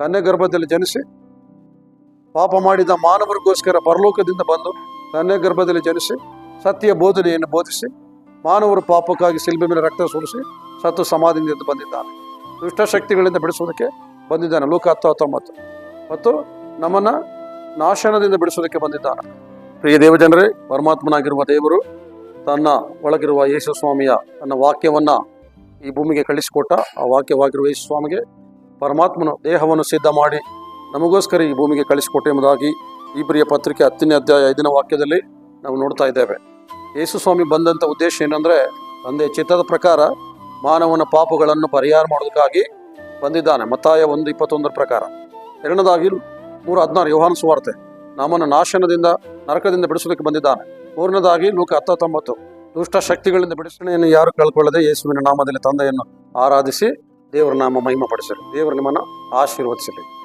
ಕನ್ಯೆ ಗರ್ಭದಲ್ಲಿ ಜನಿಸಿ ಪಾಪ ಮಾಡಿದ ಮಾನವರಿಗೋಸ್ಕರ ಪರಲೋಕದಿಂದ ಬಂದು ತನ್ನ ಗರ್ಭದಲ್ಲಿ ಜನಿಸಿ ಸತ್ಯ ಬೋಧನೆಯನ್ನು ಬೋಧಿಸಿ ಮಾನವರು ಪಾಪಕ್ಕಾಗಿ ಸಿಲ್ಬೆ ಮೇಲೆ ರಕ್ತ ಸುರಿಸಿ ಸತ್ತು ಸಮಾಧಿಯಿಂದ ಬಂದಿದ್ದಾನೆ. ದುಷ್ಟಶಕ್ತಿಗಳಿಂದ ಬಿಡಿಸುವುದಕ್ಕೆ ಬಂದಿದ್ದಾನೆ. ಲೋಕ ಹತ್ತು ಹತ್ತೊಂಬತ್ತು. ಮತ್ತು ನಮ್ಮನ್ನ ನಾಶನದಿಂದ ಬಿಡಿಸುವುದಕ್ಕೆ ಬಂದಿದ್ದಾನೆ. ಪ್ರಿಯ ದೇವಜನರೇ, ಪರಮಾತ್ಮನಾಗಿರುವ ದೇವರು ತನ್ನ ಒಳಗಿರುವ ಯೇಸು ಸ್ವಾಮಿಯ ತನ್ನ ವಾಕ್ಯವನ್ನ ಈ ಭೂಮಿಗೆ ಕಳಿಸಿಕೊಟ್ಟ ಆ ವಾಕ್ಯವಾಗಿರುವ ಯೇಸು ಸ್ವಾಮಿಗೆ ಪರಮಾತ್ಮನು ದೇಹವನ್ನು ಸಿದ್ಧ ಮಾಡಿ ನಮಗೋಸ್ಕರ ಈ ಭೂಮಿಗೆ ಕಳಿಸಿಕೊಟ್ಟೆ ಎಂಬುದಾಗಿ ಈ ಪ್ರಿಯ ಪತ್ರಿಕೆ ಹತ್ತನೇ ಅಧ್ಯಾಯ ಐದಿನ ವಾಕ್ಯದಲ್ಲಿ ನಾವು ನೋಡ್ತಾ ಇದ್ದೇವೆ. ಯೇಸು ಸ್ವಾಮಿ ಬಂದಂಥ ಉದ್ದೇಶ ಏನಂದರೆ, ತಂದೆ ಚಿತ್ತದ ಪ್ರಕಾರ ಮಾನವನ ಪಾಪಗಳನ್ನು ಪರಿಹಾರ ಮಾಡೋದಕ್ಕಾಗಿ ಬಂದಿದ್ದಾನೆ. ಮತ್ತಾಯ ಒಂದು ಇಪ್ಪತ್ತೊಂದರ ಪ್ರಕಾರ. ಎರಡನೇದಾಗಿ ಮೂರು ಹದಿನಾರು ಯೋಹಾನ ಸುವಾರ್ತೆ. ನಮ್ಮನ್ನು ನಾಶನದಿಂದ ನರಕದಿಂದ ಬಿಡಿಸೋದಕ್ಕೆ ಬಂದಿದ್ದಾನೆ. ಮೂರನೇದಾಗಿ ನೂಕ ಹತ್ತೊಂಬತ್ತು. ದುಷ್ಟ ಶಕ್ತಿಗಳಿಂದ ಬಿಡಿಸಣೆಯನ್ನು ಯಾರು ಕಳ್ಕೊಳ್ಳದೆ ಯೇಸುವಿನ ನಾಮದಲ್ಲಿ ತಂದೆಯನ್ನು ಆರಾಧಿಸಿ ದೇವರ ನಾಮ ಮಹಿಮಪಡಿಸಲಿ ದೇವರು ನಿಮ್ಮನ್ನು ಆಶೀರ್ವದಿಸಲಿ